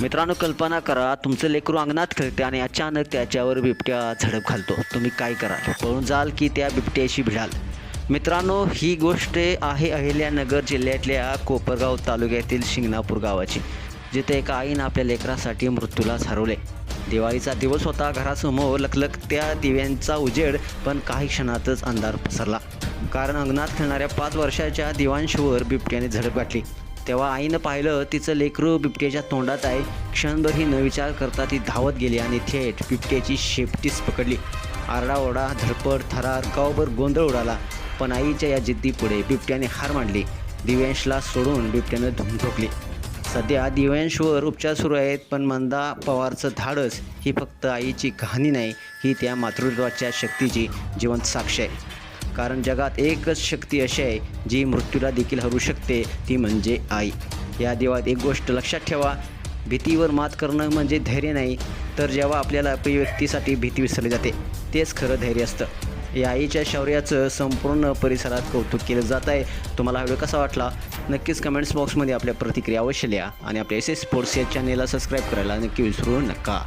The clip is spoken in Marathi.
मित्रांनो कल्पना करा तुमचं लेकरू अंगणात खेळते आणि अचानक त्याच्यावर बिबट्या झडप घालतो. तुम्ही काय कराल? पळून जाल की त्या बिबट्याशी भिडाल. मित्रांनो ही गोष्ट आहे अहिल्यानगर जिल्ह्यातल्या कोपरगाव तालुक्यातील शिंगणापूर गावाची जिथे एका आईनं आपल्या लेकरासाठी मृत्यूलाच हरवले दिवाळीचा दिवस होता घरासमोर लखलखत्या दिव्यांचा उजेड पण काही क्षणातच अंधार पसरला. कारण अंगणात खेळणाऱ्या पाच वर्षाच्या दिवांशूवर बिबट्याने झडप गाठली तेव्हा आईनं पाहिलं तिचं लेकरू बिबट्याच्या तोंडात आहे. क्षणभरही न विचार करता ती धावत गेली आणि थेट बिबट्याची शेपटीच पकडली. आरडाओरडा धडपड थरार गावभर गोंधळ उडाला. पण आईच्या या जिद्दीपुढे बिबट्याने हार मांडली दिव्यांशला सोडून बिबट्यानं धूम सध्या दिव्यांशवर उपचार सुरू आहेत पण मंदा पवारचं धाडस ही फक्त आईची कहाणी नाही ही त्या मातृत्वाच्या शक्तीची जिवंत साक्ष आहे. कारण जगात एकच शक्ती अशी आहे जी मृत्यूला देखील हरू शकते ती म्हणजे आई. या देवात एक गोष्ट लक्षात ठेवा भीतीवर मात करणं म्हणजे धैर्य नाही तर जेव्हा आपल्याला प्रिय व्यक्तीसाठी भीती विसरली जाते तेच खरं धैर्य असतं. या आईच्या शौर्याचं संपूर्ण परिसरात कौतुक केलं जात आहे. तुम्हाला हा व्हिडिओ कसा वाटला? नक्कीच कमेंट्स बॉक्समध्ये आपल्या प्रतिक्रिया अवश्य लिहा आणि आपल्या एस एस स्पोर्ट्स या चॅनेलला सबस्क्राईब करायला नक्की विसरू नका.